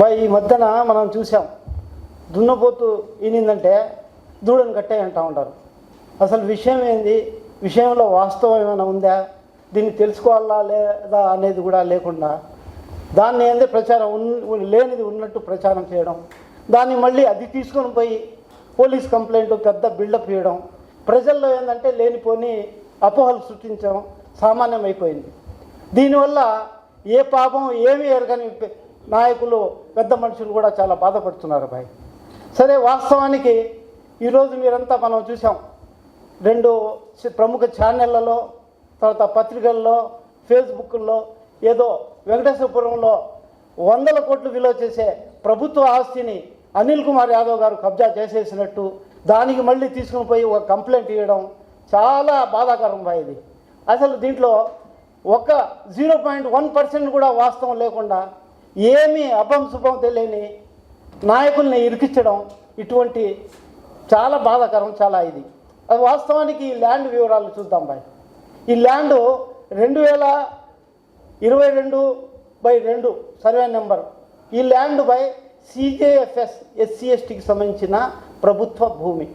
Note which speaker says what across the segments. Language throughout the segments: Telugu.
Speaker 1: మరి ఈ మధ్యన మనం చూసాం దున్నపోతు ఈనిందంటే దూడను కట్టే అంటూ ఉంటారు. అసలు విషయం ఏంది? విషయంలో వాస్తవం ఏమైనా ఉందా? దీన్ని తెలుసుకోవాలా లేదా అనేది కూడా లేకుండా దాన్ని ఏంది ప్రచారం ఉన్ లేనిది ఉన్నట్టు ప్రచారం చేయడం దాన్ని మళ్ళీ అది తీసుకొని పోయి పోలీస్ కంప్లైంట్ పెద్ద బిల్డప్ చేయడం ప్రజల్లో ఏంటంటే లేనిపోని అపోహలు సృష్టించడం సామాన్యమైపోయింది. దీనివల్ల ఏ పాపం ఏమీ ఎరగని నాయకులు పెద్ద మనుషులు కూడా చాలా బాధపడుతున్నారు భాయ్. సరే వాస్తవానికి ఈరోజు మీరంతా మనం చూసాం. రెండు ప్రముఖ ఛానళ్ళలో తర్వాత పత్రికల్లో ఫేస్బుక్లో ఏదో వెంకటేశ్వరపురంలో వందల కోట్లు విలువ చేసే ప్రభుత్వ ఆస్తిని అనిల్ కుమార్ యాదవ్ గారు కబ్జా చేసేసినట్టు దానికి మళ్ళీ తీసుకుని పోయి ఒక కంప్లైంట్ ఇవ్వడం చాలా బాధాకరం బా ఇది. అసలు దీంట్లో ఒక జీరో పాయింట్ వన్ పర్సెంట్ కూడా వాస్తవం లేకుండా ఏమీ అభం శుభం తెలియని నాయకుల్ని ఇరికించడం ఇటువంటి చాలా బాధాకరం చాలా ఇది. అది వాస్తవానికి ఈ ల్యాండ్ వివరాలు చూద్దాం బాయ్. ఈ ల్యాండ్ రెండు వేల ఇరవై రెండు బై రెండు సర్వే నెంబర్. ఈ ల్యాండ్ బై సిజేఎఫ్ఎస్ ఎస్సీ ఎస్టీకి సంబంధించిన ప్రభుత్వ భూమి.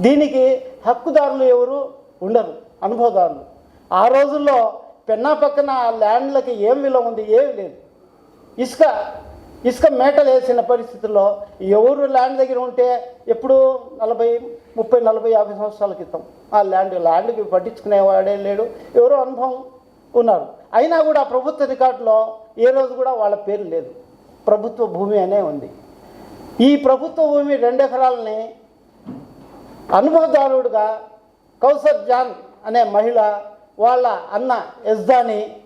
Speaker 1: దీనికి హక్కుదారులు ఎవరు? ఉండరు అనుభవదారులు. ఆ రోజుల్లో పెన్నా పక్కన ఆ ల్యాండ్లకి ఏం విలువ ఉంది? ఏమీ లేదు. ఇసుక ఇసుక మేటలు వేసిన పరిస్థితుల్లో ఎవరు ల్యాండ్ దగ్గర ఉంటే ఎప్పుడు నలభై ముప్పై నలభై యాభై సంవత్సరాల క్రితం ఆ ల్యాండ్ ల్యాండ్కి పట్టించుకునేవాడే లేడు. ఎవరో అనుభవం ఉన్నారు. అయినా కూడా ప్రభుత్వ రికార్డులో ఏ రోజు కూడా వాళ్ళ పేరు లేదు. ప్రభుత్వ భూమి అనే ఉంది. ఈ ప్రభుత్వ భూమి రెండు ఎకరాలని అనుభవదారుడుగా కౌసర్ జాన్ అనే మహిళ వాళ్ళ అన్న ఎస్దాని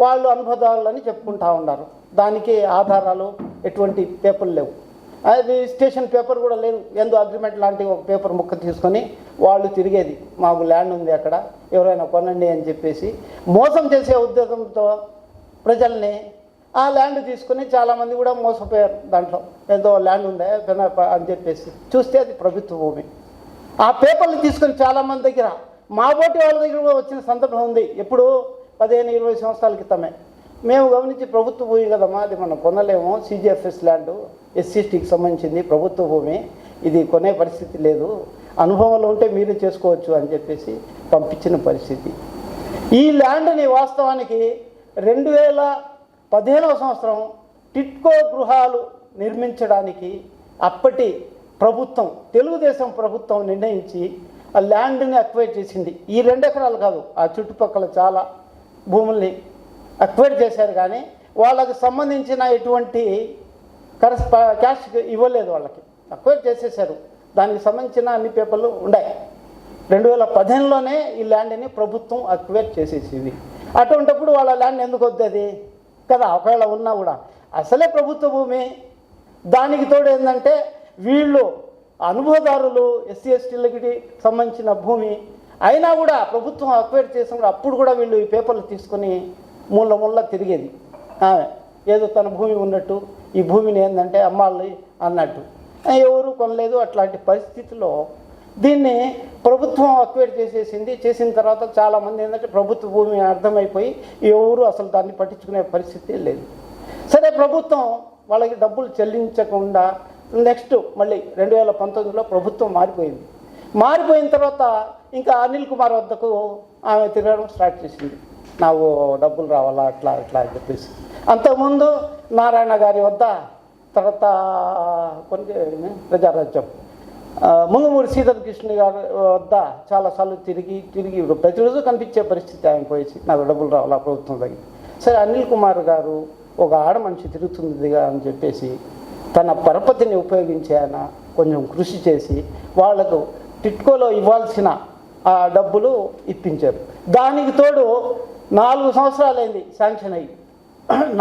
Speaker 1: వాళ్ళు అనుభవాలని చెప్పుకుంటా ఉన్నారు. దానికి ఆధారాలు ఎటువంటి పేపర్లు లేవు. అది స్టేషన్ పేపర్ కూడా లేదు. ఎందు అగ్రిమెంట్ లాంటి ఒక పేపర్ ముక్క తీసుకొని వాళ్ళు తిరిగేది. మాకు ల్యాండ్ ఉంది అక్కడ ఎవరైనా కొనండి అని చెప్పేసి. మోసం చేసే ఉద్దేశంతో ప్రజల్ని ఆ ల్యాండ్ తీసుకుని చాలామంది కూడా మోసపోయారు దాంట్లో. ఏదో ల్యాండ్ ఉందా అని చెప్పేసి. చూస్తే అది ప్రభుత్వ భూమి. ఆ పేపర్లు తీసుకొని చాలామంది దగ్గర మా బోటి వాళ్ళ దగ్గర కూడా వచ్చిన సందర్భం ఉంది. ఎప్పుడు పదిహేను ఇరవై సంవత్సరాల క్రితమే. మేము గమనించి ప్రభుత్వ భూమి కదమ్మా అది మనం కొనలేము. సీజీఎఫ్ఎస్ ల్యాండ్ ఎస్సీస్టీకి సంబంధించింది ప్రభుత్వ భూమి. ఇది కొనే పరిస్థితి లేదు. అనుభవంలో ఉంటే మీరే చేసుకోవచ్చు అని చెప్పేసి పంపించిన పరిస్థితి. ఈ ల్యాండ్ని వాస్తవానికి రెండు వేల పదిహేనవ సంవత్సరం టిట్కో గృహాలు నిర్మించడానికి అప్పటి ప్రభుత్వం తెలుగుదేశం ప్రభుత్వం నిర్ణయించి ఆ ల్యాండ్ని అక్వైర్ చేసింది. ఈ రెండు ఎకరాలు కాదు ఆ చుట్టుపక్కల చాలా భూముల్ని అక్వైర్ చేశారు కానీ వాళ్ళకి సంబంధించిన ఎటువంటి కరస్ క్యాష్ ఇవ్వలేదు వాళ్ళకి. అక్వైర్ చేసేసారు దానికి సంబంధించిన అన్ని పేపర్లు ఉన్నాయి. రెండు వేల పదిహేనులోనే ఈ ల్యాండ్ని ప్రభుత్వం అక్వైర్ చేసేసింది. అటువంటిప్పుడు వాళ్ళ ల్యాండ్ ఎందుకు వద్దది కదా ఒకవేళ ఉన్నా కూడా. అసలే ప్రభుత్వ భూమి. దానికి తోడు ఏంటంటే వీళ్ళు అనుభవదారులు ఎస్సీ ఎస్టీలకి సంబంధించిన భూమి. అయినా కూడా ప్రభుత్వం అక్వైర్ చేసినప్పుడు అప్పుడు కూడా వీళ్ళు ఈ పేపర్లు తీసుకొని ముళ్ళ ముళ్ళ తిరిగేది. ఏదో తన భూమి ఉన్నట్టు ఈ భూమిని ఏంటంటే అమ్మాలి అన్నట్టు. ఎవరు కొనలేదు అట్లాంటి పరిస్థితిలో దీన్ని ప్రభుత్వం అక్వైర్ చేసేసింది. చేసిన తర్వాత చాలామంది ఏంటంటే ప్రభుత్వ భూమి అర్థమైపోయి ఎవరు అసలు దాన్ని పట్టించుకునే పరిస్థితి లేదు. సరే ప్రభుత్వం వాళ్ళకి డబ్బులు చెల్లించకుండా నెక్స్ట్ మళ్ళీ రెండు వేల పంతొమ్మిదిలో ప్రభుత్వం మారిపోయింది. మారిపోయిన తర్వాత ఇంకా అనిల్ కుమార్ వద్దకు ఆమె తిరగడం స్టార్ట్ చేసింది. నాకు డబ్బులు రావాలా అట్లా అట్లా అని చెప్పేసి. అంతకుముందు నారాయణ గారి వద్ద తర్వాత కొన్ని ప్రజారాజ్యం. ముంగమూరి సీతల కృష్ణ గారి వద్ద చాలాసార్లు తిరిగి తిరిగి ప్రతిరోజు కనిపించే పరిస్థితి ఆయన పోయేసి నాకు డబ్బులు రావాలా ప్రభుత్వం దగ్గర. సరే అనిల్ కుమార్ గారు ఒక ఆడ మనిషి తిరుగుతుందిగా అని చెప్పేసి తన పరపతిని ఉపయోగించి ఆయన కొంచెం కృషి చేసి వాళ్ళకు టిట్కోలో ఇవ్వాల్సిన ఆ డబ్బులు ఇప్పించారు. దానికి తోడు నాలుగు సంవత్సరాలైంది శాంక్షన్ అయ్యి.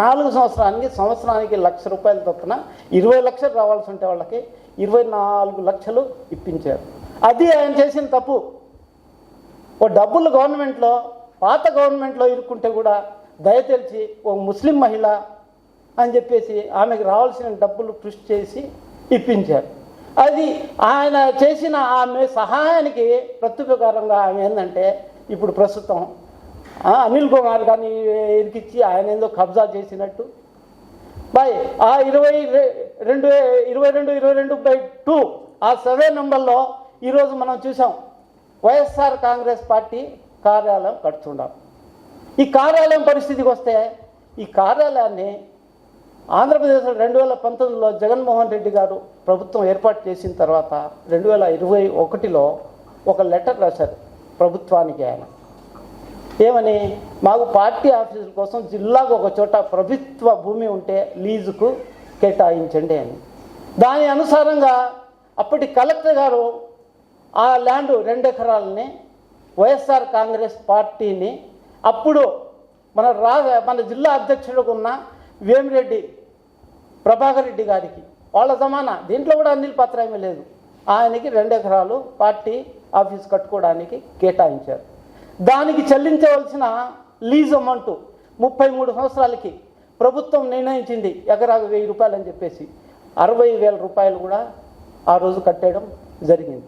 Speaker 1: నాలుగు సంవత్సరానికి సంవత్సరానికి లక్ష రూపాయల చొప్పున ఇరవై లక్షలు రావాల్సి ఉంటే వాళ్ళకి ఇరవై నాలుగు లక్షలు ఇప్పించారు. అది ఆయన చేసిన తప్పు. ఓ డబ్బులు గవర్నమెంట్లో పాత గవర్నమెంట్లో ఇరుక్కుంటే కూడా దయతెలిచి ఓ ముస్లిం మహిళ అని చెప్పేసి ఆమెకు రావాల్సిన డబ్బులు కృషి చేసి ఇప్పించారు. అది ఆయన చేసిన ఆమె సహాయానికి ప్రత్యుపకారంగా ఆమె ఏంటంటే ఇప్పుడు ప్రస్తుతం అనిల్ కుమార్ కానీ ఇరికిచ్చి ఆయన ఏందో కబ్జా చేసినట్టు. బాయ్ ఆ ఇరవై రెండు ఇరవై రెండు ఇరవై రెండు బై టూ ఆ సర్వే నెంబర్లో ఈరోజు మనం చూసాం వైఎస్ఆర్ కాంగ్రెస్ పార్టీ కార్యాలయం కడుతున్నాం ఈ కార్యాలయం పరిస్థితికి వస్తే ఈ కార్యాలయాన్ని ఆంధ్రప్రదేశ్లో రెండు వేల పంతొమ్మిదిలో జగన్మోహన్ రెడ్డి గారు ప్రభుత్వం ఏర్పాటు చేసిన తర్వాత రెండు వేల ఇరవై ఒకటిలో ఒక లెటర్ రాశారు ప్రభుత్వానికి ఆయన. ఏమని? మాకు పార్టీ ఆఫీసుల కోసం జిల్లాకు ఒక చోట ప్రభుత్వ భూమి ఉంటే లీజుకు కేటాయించండి అని. దాని అనుసారంగా అప్పటి కలెక్టర్ గారు ఆ ల్యాండ్ రెండు ఎకరాలని వైఎస్ఆర్ కాంగ్రెస్ పార్టీని అప్పుడు మన రా మన జిల్లా అధ్యక్షుడికి ఉన్న వేమిరెడ్డి ప్రభాకర్ రెడ్డి గారికి. వాళ్ళ సమాన దీంట్లో కూడా అనిల్ పత్రమే ఏమీ లేదు. ఆయనకి రెండు ఎకరాలు పార్టీ ఆఫీస్ కట్టుకోవడానికి కేటాయించారు. దానికి చెల్లించవలసిన లీజ్ అమౌంట్ ముప్పై మూడు సంవత్సరాలకి ప్రభుత్వం నిర్ణయించింది. ఎకరాకు వెయ్యి రూపాయలు అని చెప్పేసి. అరవై వేల రూపాయలు కూడా ఆ రోజు కట్టేయడం జరిగింది.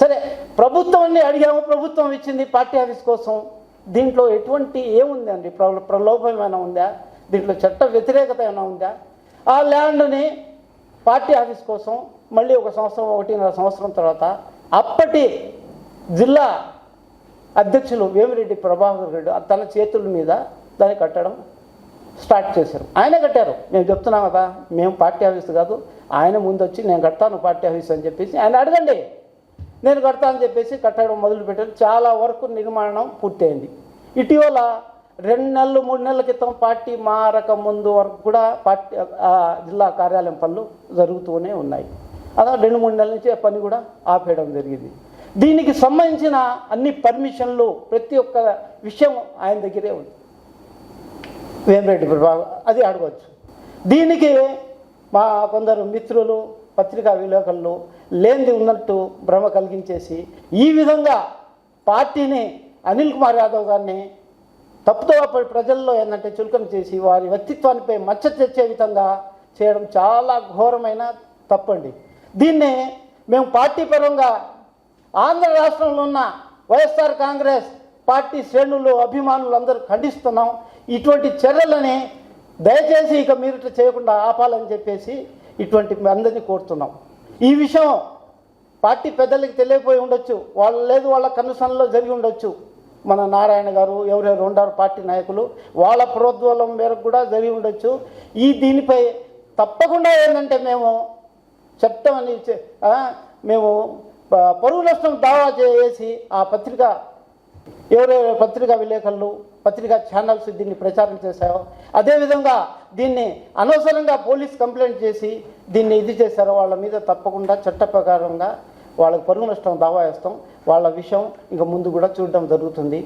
Speaker 1: సరే ప్రభుత్వాన్ని అడిగాము ప్రభుత్వం ఇచ్చింది పార్టీ ఆఫీస్ కోసం. దీంట్లో ఎటువంటి ఏముందండి? ప్ర- ప్రలోభం ఉందా? దీంట్లో చట్ట వ్యతిరేకత ఏమైనా ఉందా? ఆ ల్యాండ్ని పార్టీ ఆఫీస్ కోసం మళ్ళీ ఒక సంవత్సరం ఒకటిన్నర సంవత్సరం తర్వాత అప్పటి జిల్లా అధ్యక్షులు వేమిరెడ్డి ప్రభాకర్ రెడ్డి తన చేతుల మీద దాన్ని కట్టడం స్టార్ట్ చేశారు. ఆయన కట్టారు. మేము చెప్తున్నాం కదా మేము పార్టీ ఆఫీస్ కాదు ఆయన ముందు వచ్చి నేను కడతాను పార్టీ ఆఫీస్ అని చెప్పేసి ఆయన అడగండి. నేను కడతా అని చెప్పేసి కట్టడం మొదలుపెట్టారు. చాలా వరకు నిర్మాణం పూర్తయింది. ఇటీవల రెండు నెలలు మూడు నెలల క్రితం పార్టీ మారక ముందు వరకు కూడా పార్టీ జిల్లా కార్యాలయం పనులు జరుగుతూనే ఉన్నాయి. అలా రెండు మూడు నెలల నుంచి పని కూడా ఆపేయడం జరిగింది. దీనికి సంబంధించిన అన్ని పర్మిషన్లు ప్రతి ఒక్క విషయం ఆయన దగ్గరే ఉంది. వేమిరెడ్డి ప్రభావం అది అడగవచ్చు దీనికి మా కొందరు మిత్రులు పత్రికా విలేకరులు లేనిది ఉన్నట్టు భ్రమ కలిగించేసి ఈ విధంగా పార్టీని అనిల్ కుమార్ యాదవ్ గారిని తప్పుతో ప్రజల్లో ఏంటంటే చులకన చేసి వారి వ్యక్తిత్వానిపై మచ్చ తెచ్చే విధంగా చేయడం చాలా ఘోరమైన తప్పండి. దీన్ని మేము పార్టీ పరంగా ఆంధ్ర రాష్ట్రంలో ఉన్న వైఎస్ఆర్ కాంగ్రెస్ పార్టీ శ్రేణులు అభిమానులు అందరూ ఖండిస్తున్నాం. ఇటువంటి చర్యలని దయచేసి ఇక మీరు ఇట్లా చేయకుండా ఆపాలని చెప్పేసి ఇటువంటి అందరినీ కోరుతున్నాం. ఈ విషయం పార్టీ పెద్దలకి తెలియకపోయి ఉండొచ్చు వాళ్ళు లేదు వాళ్ళ కనుసనలో జరిగి ఉండొచ్చు. మన నారాయణ గారు ఎవరెవరు ఉండారు పార్టీ నాయకులు వాళ్ళ ప్రోద్వలం మేరకు కూడా జరిగి ఉండొచ్చు. ఈ దీనిపై తప్పకుండా ఏంటంటే మేము చెప్తామని అని మేము పరువు నష్టం దావా చేసి ఆ పత్రిక ఎవరెవరు పత్రికా విలేకరులు పత్రికా ఛానల్స్ దీన్ని ప్రచారం చేశారో అదేవిధంగా దీన్ని అనవసరంగా పోలీస్ కంప్లైంట్ చేసి దీన్ని ఇది చేశారో వాళ్ళ మీద తప్పకుండా చట్ట ప్రకారంగా వాళ్ళకి పరువు నష్టం దావా వేస్తాం. వాళ్ళ విషయం ఇంకా ముందు కూడా చూడడం జరుగుతుంది.